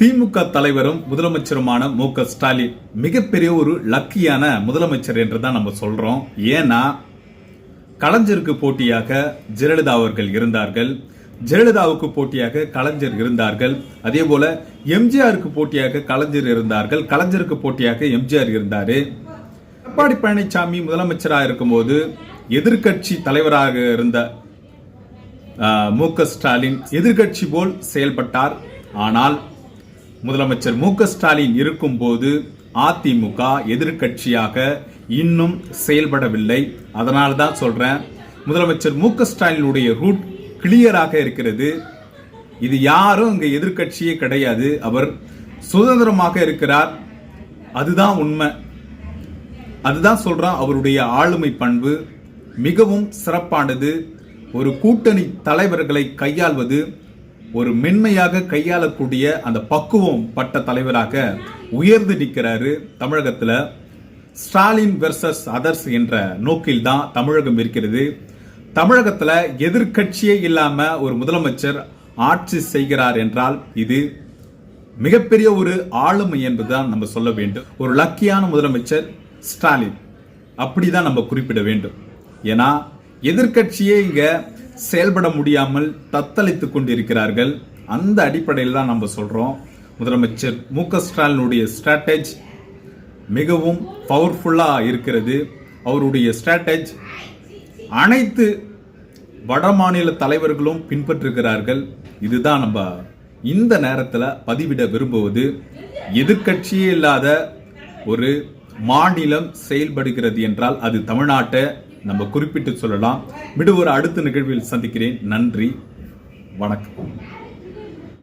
திமுக தலைவரும் முதலமைச்சருமான மு க ஸ்டாலின் மிகப்பெரிய ஒரு லக்கியான முதலமைச்சர் என்று தான் நம்ம சொல்றோம். ஏன்னா கலைஞருக்கு போட்டியாக ஜெயலலிதா அவர்கள் இருந்தார்கள். ஜெயலலிதாவுக்கு போட்டியாக கலைஞர் இருந்தார்கள். அதே போல எம்ஜிஆருக்கு போட்டியாக கலைஞர் இருந்தார்கள். கலைஞருக்கு போட்டியாக எம்ஜிஆர் இருந்தாரு. எடப்பாடி பழனிசாமி முதலமைச்சராக இருக்கும்போது எதிர்க்கட்சி தலைவராக இருந்த மு க ஸ்டாலின் எதிர்க்கட்சி போல் செயல்பட்டார். ஆனால் முதலமைச்சர் மு க ஸ்டாலின் இருக்கும்போது அதிமுக எதிர்க்கட்சியாக இன்னும் செயல்படவில்லை. அதனால தான் சொல்கிறேன் முதலமைச்சர் மு க ஸ்டாலினுடைய ரூட் கிளியராக இருக்கிறது. இது யாரும் இங்கே எதிர்க்கட்சியே கிடையாது. அவர் சுதந்திரமாக இருக்கிறார். அதுதான் உண்மை. அதுதான் சொல்கிறான் அவருடைய ஆளுமை பண்பு. மிகவும் சிறப்பானது. ஒரு கூட்டணி தலைவர்களை கையாள்வது ஒரு மென்மையாக கையாளக்கூடிய அந்த பக்குவம் பட்ட தலைவராக உயர்ந்து நிற்கிறாரு தமிழகத்தில் ஸ்டாலின் வெர்சஸ் அதர்ஸ் என்ற நோக்கில் தான் தமிழகம் இருக்கிறது. தமிழகத்தில் எதிர்க்கட்சியே இல்லாமல் ஒரு முதலமைச்சர் ஆட்சி செய்கிறார் என்றால் இது மிகப்பெரிய ஒரு ஆளுமை என்பதுதான் நம்ம சொல்ல வேண்டும். ஒரு லக்கியான முதலமைச்சர் ஸ்டாலின். அப்படிதான் நம்ம குறிப்பிட வேண்டும். ஏன்னா எதிர்க்கட்சியே இங்கே செயல்பட முடியாமல் தத்தளித்து கொண்டிருக்கிறார்கள். அந்த அடிப்படையில் தான் நம்ம சொல்கிறோம் முதலமைச்சர் மு க ஸ்டாலினுடைய ஸ்ட்ராட்டஜ் மிகவும் பவர்ஃபுல்லாக இருக்கிறது. அவருடைய ஸ்ட்ராட்டஜ் அனைத்து வடமாநில தலைவர்களும் பின்பற்றுகிறார்கள். இதுதான் நம்ம இந்த நேரத்தில் பதிவிட விரும்புவது. எதிர்க்கட்சியே இல்லாத ஒரு மாநிலம் செயல்படுகிறது என்றால் அது தமிழ்நாட்டை நம்ம குறிப்பிட்டு சொல்லலாம். விடுவோர் ஒரு அடுத்த நிகழ்வில் சந்திக்கிறேன். நன்றி. வணக்கம்.